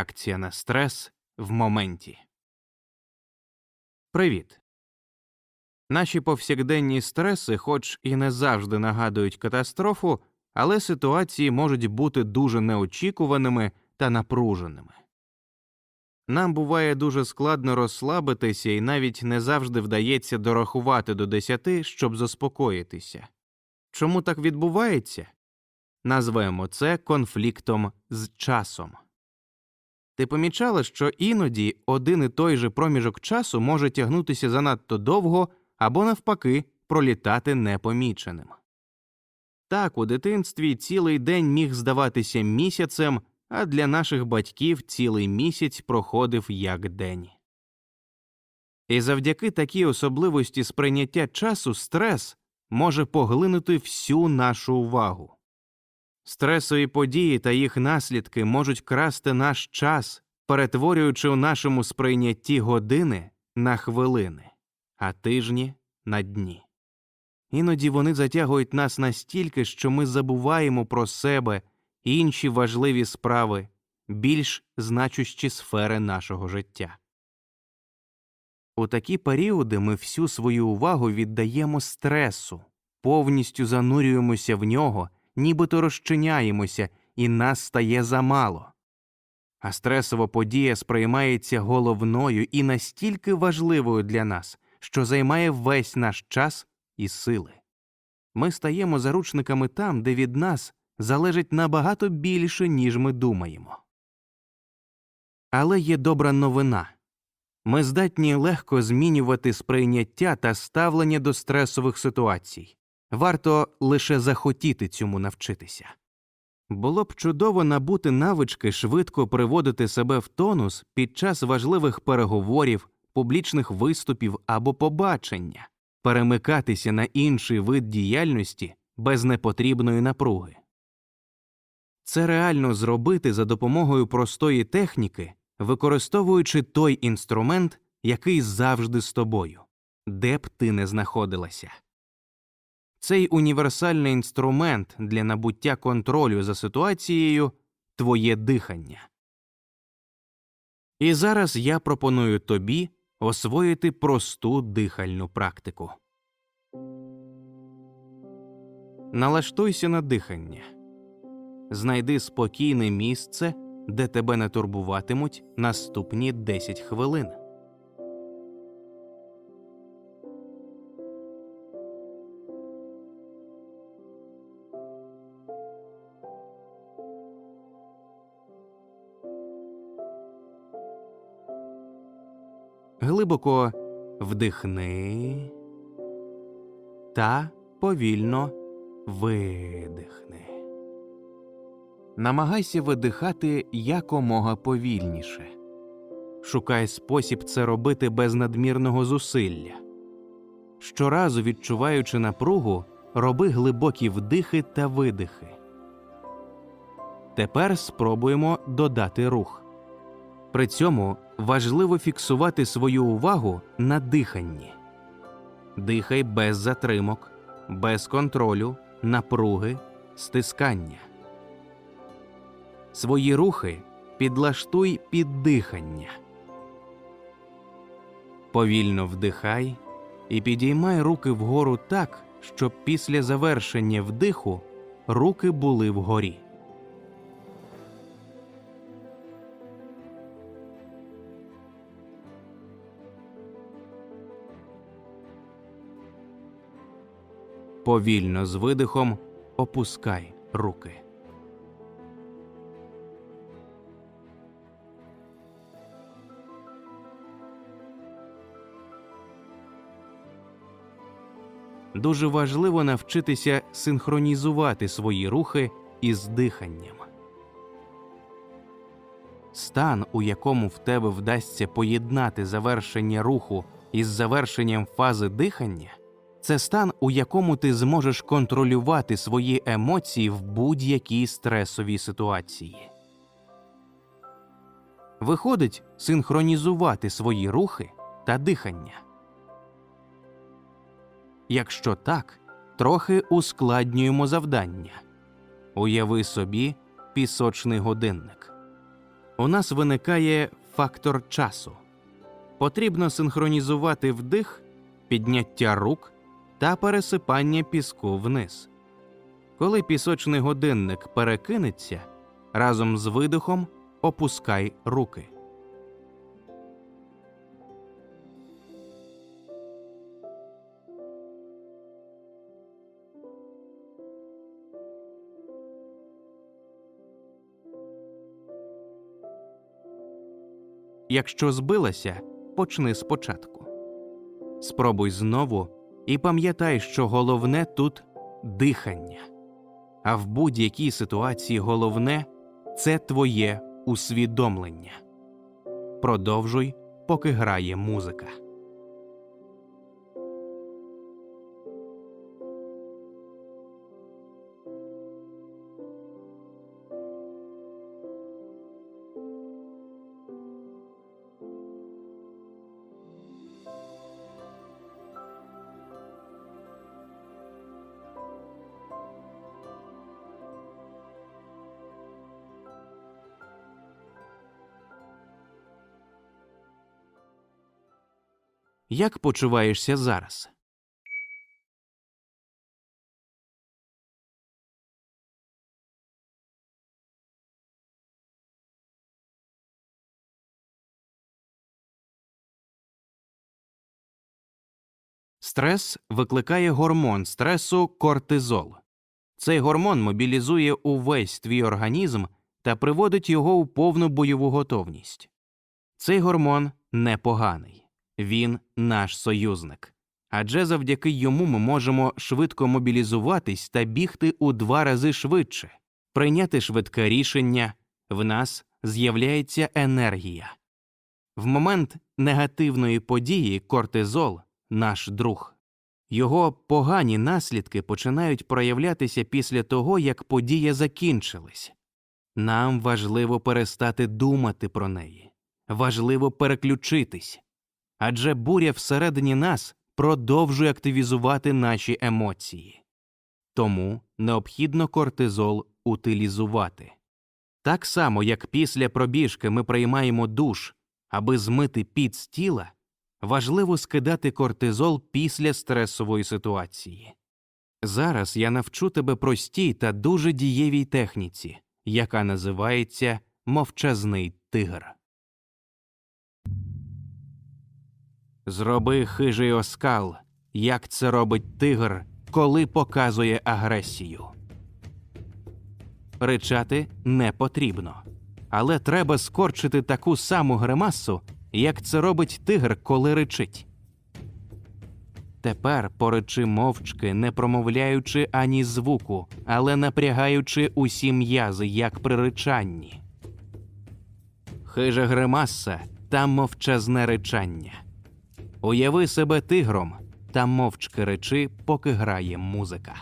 Акція на стрес в моменті. Привіт. Наші повсякденні стреси, хоч і не завжди нагадують катастрофу, але ситуації можуть бути дуже неочікуваними та напруженими. Нам буває дуже складно розслабитися і навіть не завжди вдається дорахувати до десяти, щоб заспокоїтися. Чому так відбувається? Назвемо це конфліктом з часом. Ти помічала, що іноді один і той же проміжок часу може тягнутися занадто довго або, навпаки, пролітати непоміченим. Так, у дитинстві цілий день міг здаватися місяцем, а для наших батьків цілий місяць проходив як день. І завдяки такій особливості сприйняття часу стрес може поглинути всю нашу увагу. Стресові події та їх наслідки можуть красти наш час, перетворюючи у нашому сприйнятті години на хвилини, а тижні на дні. Іноді вони затягують нас настільки, що ми забуваємо про себе інші важливі справи, більш значущі сфери нашого життя. У такі періоди ми всю свою увагу віддаємо стресу, повністю занурюємося в нього нібито розчиняємося, і нас стає замало. А стресова подія сприймається головною і настільки важливою для нас, що займає весь наш час і сили. Ми стаємо заручниками там, де від нас залежить набагато більше, ніж ми думаємо. Але є добра новина ми здатні легко змінювати сприйняття та ставлення до стресових ситуацій. Варто лише захотіти цьому навчитися. Було б чудово набути навички швидко приводити себе в тонус під час важливих переговорів, публічних виступів або побачення, перемикатися на інший вид діяльності без непотрібної напруги. Це реально зробити за допомогою простої техніки, використовуючи той інструмент, який завжди з тобою, де б ти не знаходилася. Цей універсальний інструмент для набуття контролю за ситуацією твоє дихання. І зараз я пропоную тобі освоїти просту дихальну практику. Налаштуйся на дихання. Знайди спокійне місце, де тебе не турбуватимуть наступні 10 хвилин. Глибоко вдихни та повільно видихни. Намагайся видихати якомога повільніше. Шукай спосіб це робити без надмірного зусилля. Щоразу відчуваючи напругу, роби глибокі вдихи та видихи. Тепер спробуємо додати рух. При цьому важливо фіксувати свою увагу на диханні. Дихай без затримок, без контролю, напруги, стискання. Свої рухи підлаштуй під дихання. Повільно вдихай і підіймай руки вгору так, щоб після завершення вдиху руки були вгорі. Повільно з видихом опускай руки. Дуже важливо навчитися синхронізувати свої рухи із диханням. Стан, у якому в тебе вдасться поєднати завершення руху із завершенням фази дихання, це стан, у якому ти зможеш контролювати свої емоції в будь-якій стресовій ситуації. Виходить синхронізувати свої рухи та дихання. Якщо так, трохи ускладнюємо завдання. Уяви собі пісочний годинник. у нас виникає фактор часу. Потрібно синхронізувати вдих, підняття рук та пересипання піску вниз. Коли пісочний годинник перекинеться, разом з видихом опускай руки. Якщо збилася, почни спочатку. Спробуй знову і пам'ятай, що головне тут дихання. А в будь-якій ситуації головне це твоє усвідомлення. Продовжуй, поки грає музика. Як почуваєшся зараз? Стрес викликає гормон стресу кортизол. Цей гормон мобілізує увесь твій організм та приводить його у повну бойову готовність. Цей гормон непоганий. Він наш союзник. Адже завдяки йому ми можемо швидко мобілізуватись та бігти у два рази швидше, прийняти швидке рішення, в нас з'являється енергія. В момент негативної події кортизол наш друг. Його погані наслідки починають проявлятися після того, як подія закінчилась. Нам важливо перестати думати про неї, важливо переключитись адже буря всередині нас продовжує активізувати наші емоції. Тому необхідно кортизол утилізувати. Так само, як після пробіжки ми приймаємо душ, аби змити під з тіла, важливо скидати кортизол після стресової ситуації. Зараз я навчу тебе простій та дуже дієвій техніці, яка називається мовчазний тигр. Зроби хижий оскал, як це робить тигр, коли показує агресію. Ричати не потрібно, але треба скорчити таку саму гримасу, як це робить тигр, коли ричить. Тепер поричи мовчки, не промовляючи ані звуку, але напрягаючи усі м'язи, як при ричанні. Хижа гримаса та мовчазне ричання. Уяви себе тигром та мовчки речи, поки грає музика.